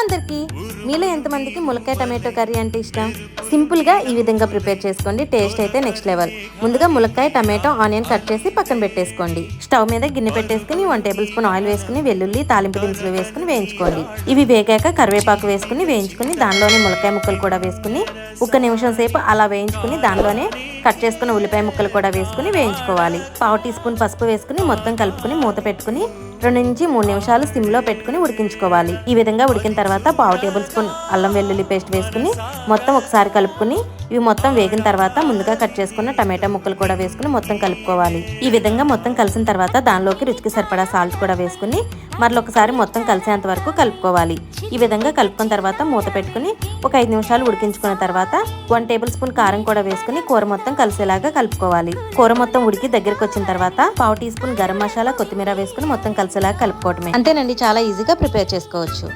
అందరికీ మీలో ఎంతమందికి ములక్కాయ టమాటో కర్రీ అంటే ఇష్టం? సింపుల్గా ఈ విధంగా ప్రిపేర్ చేసుకోండి టేస్ట్ అయితే నెక్స్ట్ లెవెల్. ముందుగా ములక్కాయ టమాటో ఆనియన్ కట్ చేసి పక్కన పెట్టేసుకోండి. స్టవ్ మీద గిన్నె పెట్టేసుకుని వన్ టేబుల్ స్పూన్ ఆయిల్ వేసుకుని వెల్లుల్లి తాలింపు దినుసులు వేసుకుని వేయించుకోండి. ఇవి వేగాక కరివేపాకు వేసుకుని వేయించుకుని దానిలోనే ములక్కాయ ముక్కలు కూడా వేసుకుని ఒక నిమిషం సేపు అలా వేయించుకుని దానిలోనే కట్ చేసుకున్న ఉల్లిపాయ ముక్కలు కూడా వేసుకుని వేయించుకోవాలి. పావు టీ స్పూన్ పసుపు వేసుకుని మొత్తం కలుపుకుని మూత పెట్టుకుని రెండు నుంచి మూడు నిమిషాలు సిమ్లో పెట్టుకుని ఉడికించుకోవాలి. ఈ విధంగా ఉడికిన తర్వాత పావు టేబుల్ స్పూన్ అల్లం వెల్లుల్లి పేస్ట్ వేసుకుని మొత్తం ఒకసారి కలుపుకుని ఇవి మొత్తం వేగిన తర్వాత ముందుగా కట్ చేసుకున్న టమాటా ముక్కలు కూడా వేసుకుని మొత్తం కలుపుకోవాలి. ఈ విధంగా మొత్తం కలిసిన తర్వాత దానిలోకి రుచికి సరిపడా సాల్ట్ కూడా వేసుకుని మరొకసారి మొత్తం కలిసేంత వరకు కలుపుకోవాలి. ఈ విధంగా కలుపుకున్న తర్వాత మూత పెట్టుకుని ఒక ఐదు నిమిషాలు ఉడికించుకున్న తర్వాత వన్ టేబుల్ స్పూన్ కారం కూడా వేసుకుని కూర మొత్తం కలిసేలాగా కలుపుకోవాలి. కూర మొత్తం ఉడికి దగ్గరికి వచ్చిన తర్వాత పావు టీ స్పూన్ గరం మసాలా కొత్తిమీర వేసుకుని మొత్తం కలిసేలాగా కలుపుకోవటమే. అంతేనండి చాలా ఈజీగా ప్రిపేర్ చేసుకోవచ్చు.